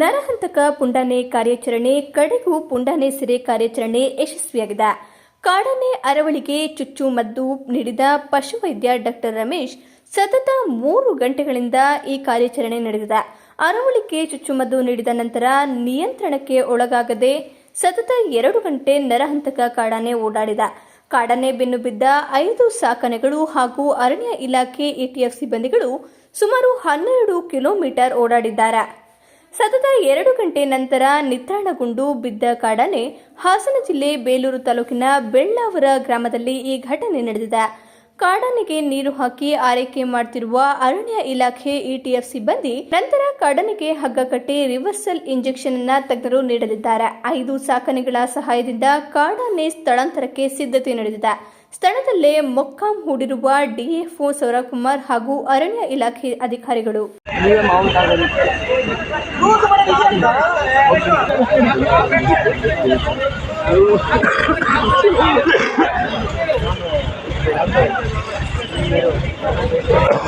ನರಹಂತಕ ಪುಂಡಾನೆ ಕಾರ್ಯಾಚರಣೆ, ಕಡೆಗೂ ಪುಂಡಾನೆ ಸಿರೆ ಕಾರ್ಯಾಚರಣೆ ಯಶಸ್ವಿಯಾಗಿದೆ. ಕಾಡಾನೆ ಅರವಳಿಗೆ ಚುಚ್ಚು ಮದ್ದು ನೀಡಿದ ಪಶುವೈದ್ಯ ಡಾಕ್ಟರ್ ರಮೇಶ್, ಸತತ ಮೂರು ಗಂಟೆಗಳಿಂದ ಈ ಕಾರ್ಯಾಚರಣೆ ನಡೆದಿದೆ. ಅರವಳಿಕೆ ಚುಚ್ಚುಮದ್ದು ನೀಡಿದ ನಂತರ ನಿಯಂತ್ರಣಕ್ಕೆ ಒಳಗಾಗದೆ ಸತತ ಎರಡು ಗಂಟೆ ನರಹಂತಕ ಕಾಡಾನೆ ಓಡಾಡಿದ. ಕಾಡಾನೆ ಬೆನ್ನು ಬಿದ್ದ ಐದು ಸಾಕಣೆಗಳು ಹಾಗೂ ಅರಣ್ಯ ಇಲಾಖೆ ಎಟಿಎಫ್ ಸಿಬ್ಬಂದಿಗಳು ಸುಮಾರು ಹನ್ನೆರಡು ಕಿಲೋಮೀಟರ್ ಓಡಾಡಿದ್ದಾರೆ. ಸತತ ಎರಡು ಗಂಟೆ ನಂತರ ನಿತ್ರಾಣಗೊಂಡು ಬಿದ್ದ ಕಾಡಾನೆ ಹಾಸನ ಜಿಲ್ಲೆ ಬೇಲೂರು ತಾಲೂಕಿನ ಬೆಳ್ಳಾವರ ಗ್ರಾಮದಲ್ಲಿ ಈ ಘಟನೆ ನಡೆದಿದೆ. ಕಾಡಾನೆಗೆ ನೀರು ಹಾಕಿ ಆರೈಕೆ ಮಾಡುತ್ತಿರುವ ಅರಣ್ಯ ಇಲಾಖೆ ಇಟಿಎಫ್ ಸಿಬ್ಬಂದಿ ನಂತರ ಕಾಡಾನೆಗೆ ಹಗ್ಗ ಕಟ್ಟಿ ರಿವರ್ಸಲ್ ಇಂಜೆಕ್ಷನ್ ಅನ್ನ ತಜ್ಞರು ನೀಡಲಿದ್ದಾರೆ. ಐದು ಸಾಕಣೆಗಳ ಸಹಾಯದಿಂದ ಕಾಡಾನೆ ಸ್ಥಳಾಂತರಕ್ಕೆ ಸಿದ್ಧತೆ ನಡೆದಿದೆ. ಸ್ಥಳದಲ್ಲೇ ಮೊಕ್ಕಾಂ ಹೂಡಿರುವ ಡಿಎಫ್ಒ ಸೌರಕುಮಾರ್ ಹಾಗೂ ಅರಣ್ಯ ಇಲಾಖೆ ಅಧಿಕಾರಿಗಳು.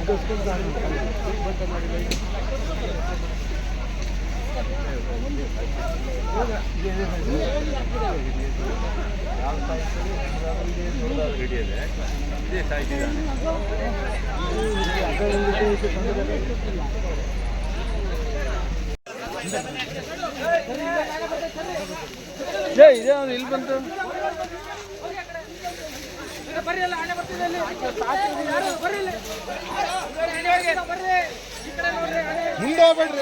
ಅದಕ್ಕೊಂದು ನೀವೇ ಮಾವು ತಾಗೋದು ಏ ಇದೆ ಅವ್ನು ಇಲ್ಲಿ ಬಂತು ಮುಂದೆ ಹೋಗ್ಬೇಡ್ರಿ